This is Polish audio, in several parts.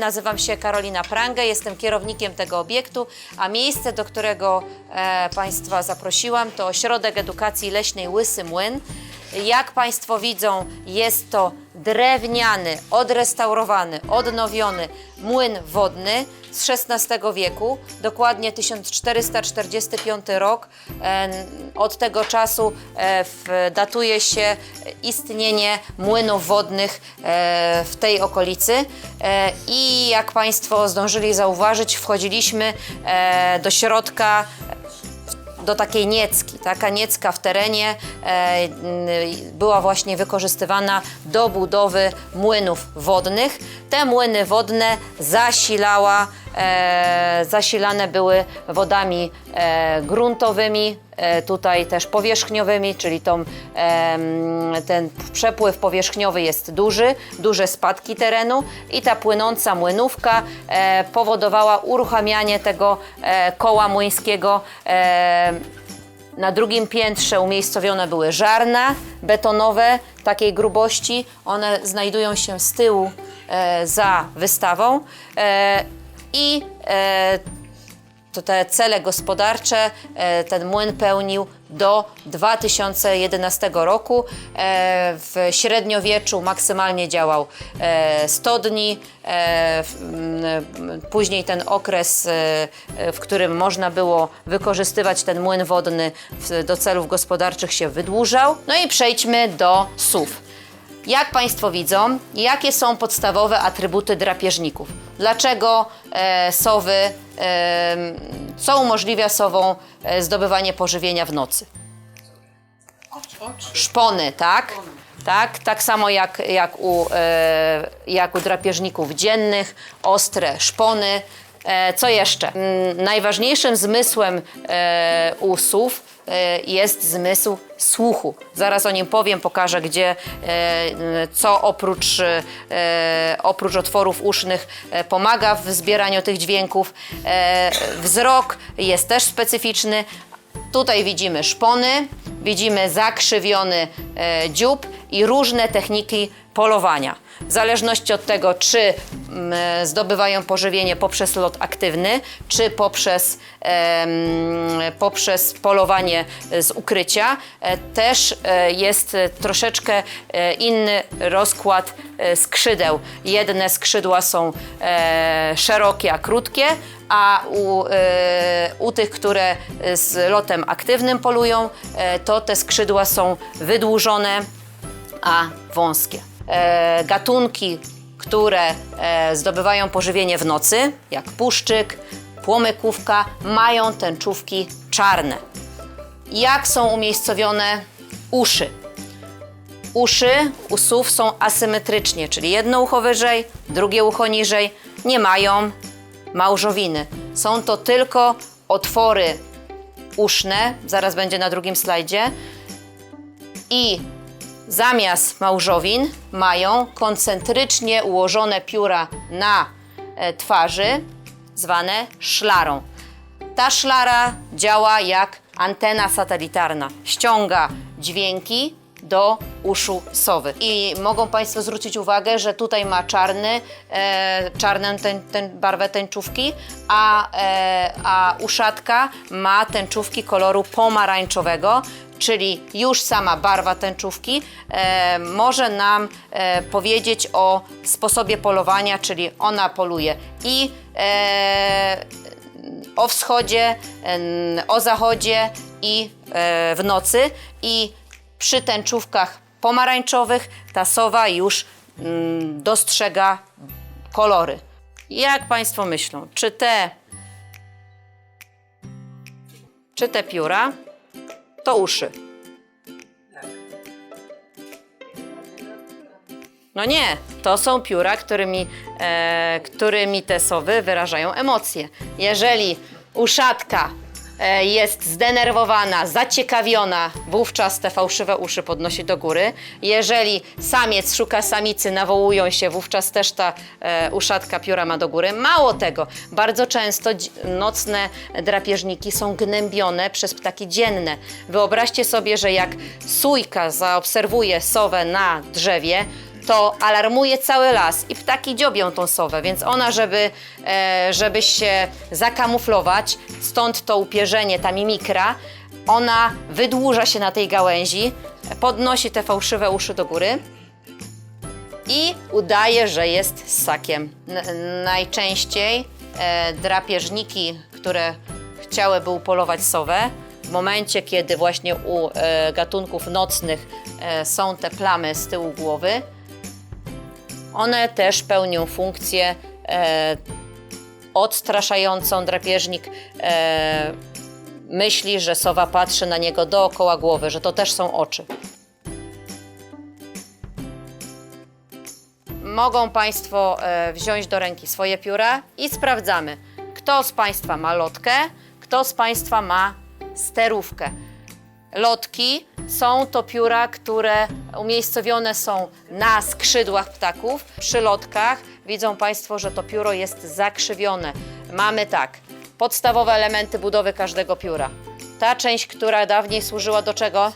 Nazywam się Karolina Prangę, jestem kierownikiem tego obiektu, a miejsce, do którego e, Państwa zaprosiłam, to Ośrodek Edukacji Leśnej Łysy Młyn. Jak Państwo widzą, jest to drewniany, odrestaurowany, odnowiony młyn wodny z XVI wieku, dokładnie 1445 rok. Od tego czasu e, datuje się istnienie młynów wodnych e, w tej okolicy. E, I jak Państwo zdążyli zauważyć, wchodziliśmy do środka do takiej niecki. Taka niecka w terenie była właśnie wykorzystywana do budowy młynów wodnych. Te młyny wodne zasilała, zasilane były wodami e, gruntowymi, e, tutaj też powierzchniowymi, czyli tą, ten przepływ powierzchniowy jest duży, duże spadki terenu i ta płynąca młynówka e, powodowała uruchamianie tego e, koła młyńskiego. E, na drugim piętrze umiejscowione były żarna betonowe takiej grubości. One znajdują się z tyłu e, za wystawą. I e, to te cele gospodarcze e, ten młyn pełnił do 2011 roku. E, W średniowieczu maksymalnie działał e, 100 dni. Później ten okres, w którym można było wykorzystywać ten młyn wodny do celów gospodarczych się wydłużał. No i przejdźmy do SUW. Jak Państwo widzą, jakie są podstawowe atrybuty drapieżników? Dlaczego e, sowy, e, co umożliwia sowom e, zdobywanie pożywienia w nocy? Szpony, tak? Tak, tak samo jak, jak, u, e, jak u drapieżników dziennych, ostre szpony. E, co jeszcze? Mm, najważniejszym zmysłem e, u sów jest zmysł słuchu. Zaraz o nim powiem, pokażę, gdzie e, co oprócz, e, oprócz otworów usznych e, pomaga w zbieraniu tych dźwięków. E, wzrok jest też specyficzny, Tutaj widzimy szpony, widzimy zakrzywiony e, dziób i różne techniki polowania. W zależności od tego, czy mm, zdobywają pożywienie poprzez lot aktywny, czy poprzez, poprzez polowanie z ukrycia, e, też e, jest troszeczkę e, inny rozkład skrzydeł. Jedne skrzydła są szerokie, a krótkie, a u, u tych, które z lotem aktywnym polują, to te skrzydła są wydłużone, a wąskie. E, gatunki, które e, zdobywają pożywienie w nocy, jak puszczyk, płomykówka, mają tęczówki czarne. Jak są umiejscowione uszy? Uszy u sów są asymetrycznie, czyli jedno ucho wyżej, drugie ucho niżej. Nie mają małżowiny. Są to tylko otwory uszne, zaraz będzie na drugim slajdzie. I zamiast małżowin mają koncentrycznie ułożone pióra na e, twarzy, zwane szlarą. Ta szlara działa jak antena satelitarna. Ściąga dźwięki do uszu sowy. I mogą Państwo zwrócić uwagę, że tutaj ma czarny, e, czarną ten, ten barwę tęczówki, a, e, a uszatka ma tęczówki koloru pomarańczowego, czyli już sama barwa tęczówki e, może nam e, powiedzieć o sposobie polowania, czyli ona poluje i e, o wschodzie, em, o zachodzie i e, w nocy i przy tęczówkach pomarańczowych ta sowa już mm, dostrzega kolory. Jak Państwo myślą, czy te czy te pióra to uszy? No nie, to są pióra, którymi, e, którymi te sowy wyrażają emocje. Jeżeli uszatka jest zdenerwowana, zaciekawiona, wówczas te fałszywe uszy podnosi do góry. Jeżeli samiec szuka samicy, nawołują się, wówczas też ta e, uszatka pióra ma do góry. Mało tego, bardzo często nocne drapieżniki są gnębione przez ptaki dzienne. Wyobraźcie sobie, że jak sójka zaobserwuje sowę na drzewie, to alarmuje cały las i ptaki dziobią tą sowę, więc ona, żeby, e, żeby się zakamuflować, stąd to upierzenie, ta mimikra, ona wydłuża się na tej gałęzi, podnosi te fałszywe uszy do góry i udaje, że jest ssakiem. N- najczęściej e, drapieżniki, które chciałyby upolować sowę, w momencie, kiedy właśnie u e, gatunków nocnych e, są te plamy z tyłu głowy, one też pełnią funkcję e, odstraszającą. Drapieżnik e, myśli, że sowa patrzy na niego dookoła głowy, że to też są oczy. Mogą Państwo e, wziąć do ręki swoje pióra i sprawdzamy, kto z Państwa ma lotkę, kto z Państwa ma sterówkę. Lotki są to pióra, które umiejscowione są na skrzydłach ptaków. Przy lotkach widzą Państwo, że to pióro jest zakrzywione. Mamy tak, podstawowe elementy budowy każdego pióra. Ta część, która dawniej służyła do czego?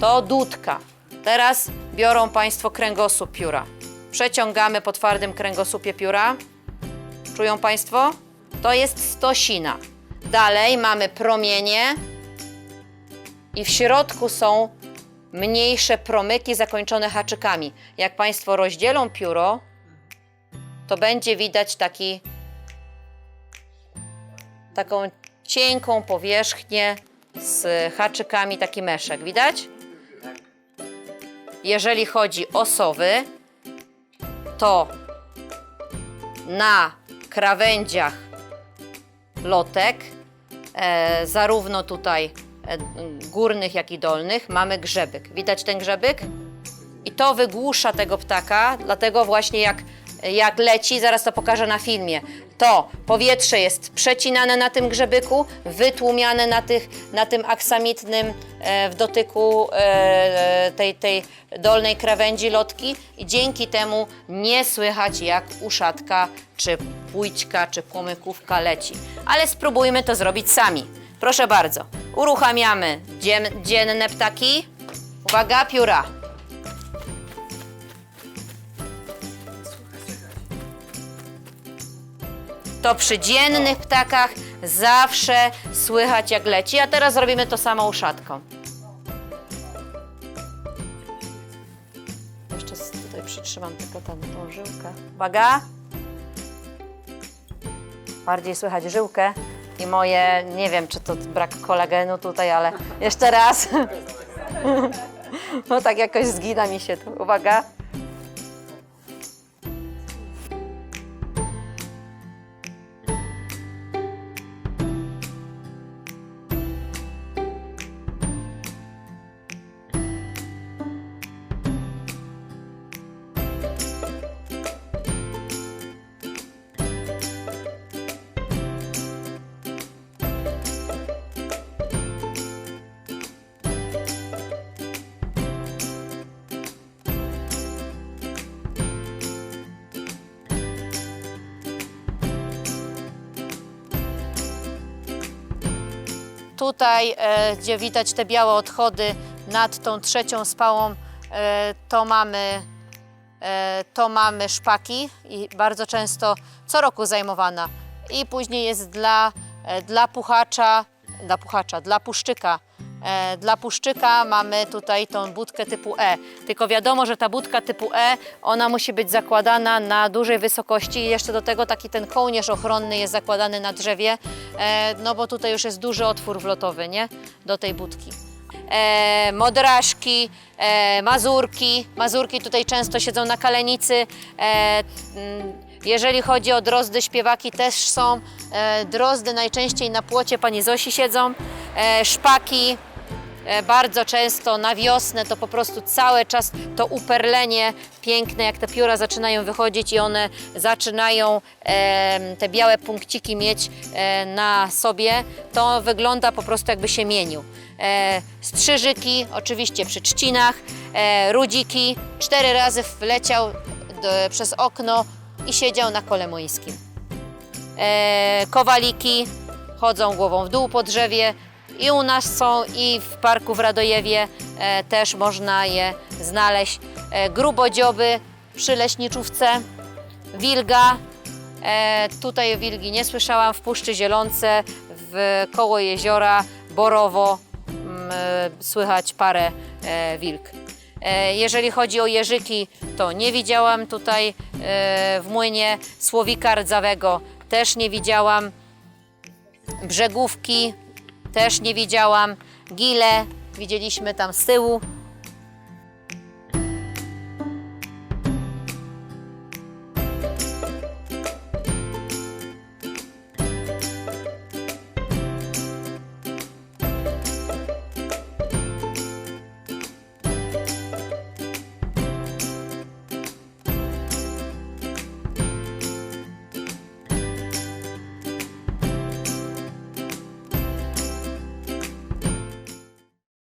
To dudka. Teraz biorą Państwo kręgosłup pióra. Przeciągamy po twardym kręgosłupie pióra. Czują Państwo? To jest stosina. Dalej mamy promienie i w środku są mniejsze promyki zakończone haczykami. Jak Państwo rozdzielą pióro, to będzie widać taki, taką cienką powierzchnię z haczykami, taki meszek. Widać? Jeżeli chodzi o sowy, to na krawędziach lotek, e, zarówno tutaj górnych, jak i dolnych, mamy grzebyk. Widać ten grzebyk? I to wygłusza tego ptaka, dlatego właśnie jak, jak leci, zaraz to pokażę na filmie, to powietrze jest przecinane na tym grzebyku, wytłumiane na, tych, na tym aksamitnym e, w dotyku e, tej, tej dolnej krawędzi lotki i dzięki temu nie słychać jak uszatka, czy płóćka, czy płomykówka leci. Ale spróbujmy to zrobić sami. Proszę bardzo, uruchamiamy dzien, dzienne ptaki. Uwaga, pióra. to przy dziennych ptakach zawsze słychać jak leci. A teraz zrobimy to samo uszatką. Jeszcze tutaj przytrzymam tylko tę tą żyłkę. Uwaga! Bardziej słychać żyłkę i moje, nie wiem czy to brak kolagenu tutaj, ale jeszcze raz. No tak jakoś zgina mi się tu. Uwaga. Tutaj, e, gdzie widać te białe odchody nad tą trzecią spałą, e, to mamy, e, to mamy szpaki i bardzo często co roku zajmowana. I później jest dla, dla puchacza, dla puchacza, dla puszczyka. E, Dla puszczyka mamy tutaj tą budkę typu E. Tylko wiadomo, że ta budka typu E, ona musi być zakładana na dużej wysokości i jeszcze do tego taki ten kołnierz ochronny jest zakładany na drzewie, e, no bo tutaj już jest duży otwór wlotowy, nie? Do tej budki. E, modraszki, e, mazurki. Mazurki tutaj często siedzą na kalenicy. E, mm, jeżeli chodzi o drozdy, śpiewaki też są. E, drozdy najczęściej na płocie pani Zosi siedzą. E, szpaki, bardzo często na wiosnę to po prostu cały czas to uperlenie piękne, jak te pióra zaczynają wychodzić i one zaczynają te białe punkciki mieć e, na sobie, to wygląda po prostu jakby się mienił. E, strzyżyki, oczywiście przy trzcinach, e, rudziki, cztery razy wleciał przez okno i siedział na kole mońskim. E, kowaliki chodzą głową w dół po drzewie. I u nas są, i w parku w Radojewie e, też można je znaleźć. E, grubodzioby przy leśniczówce, wilga. E, tutaj wilgi nie słyszałam, w Puszczy Zielonce, w koło jeziora Borowo mm, e, słychać parę e, wilk. E, jeżeli chodzi o jeżyki, to nie widziałam tutaj e, w młynie słowika rdzawego, też nie widziałam. Brzegówki też nie widziałam. Gile widzieliśmy tam z tyłu.